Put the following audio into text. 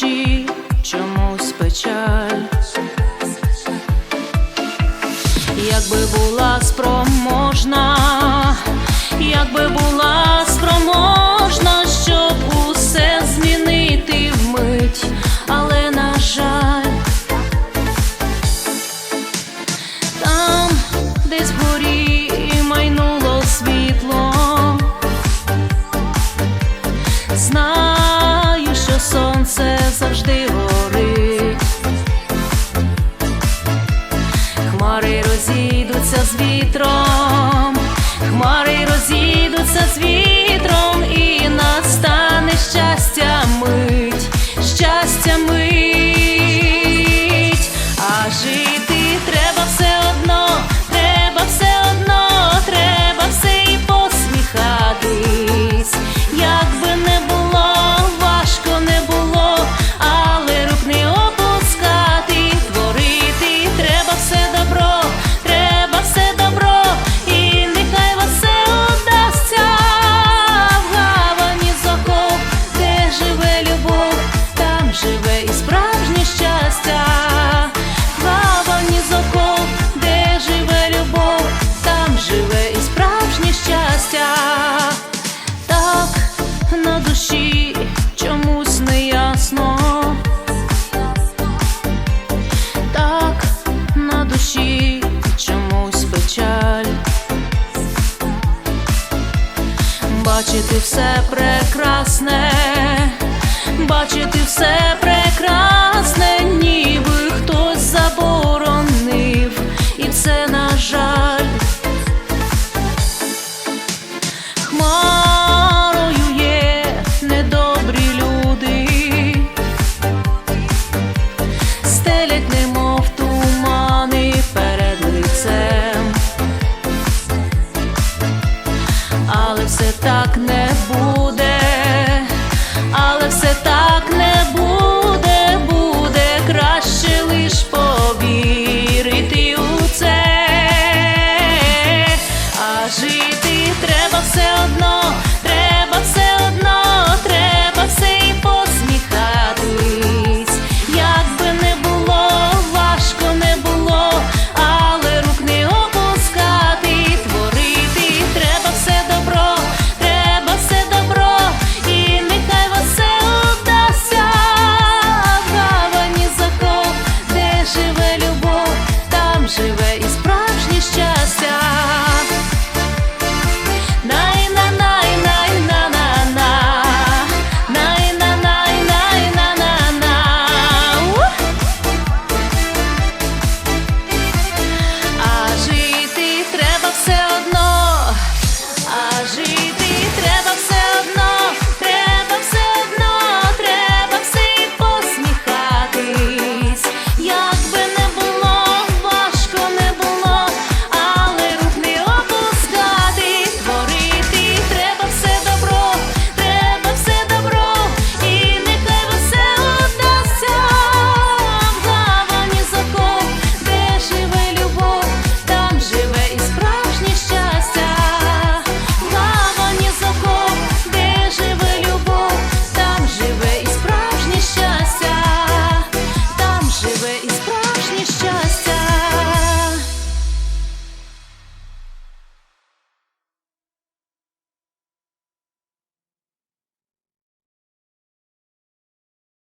душі чомусь печаль, якби була спроможна, якби була спроможна, щоб усе змінити. dentro. живе і справжнє щастя, плавані з окол, де живе любов, там живе і справжнє щастя, так на душі чомусь не ясно. Так на душі чомусь печаль. Бачити все прекрасне бачити все прекрасне. то все одно.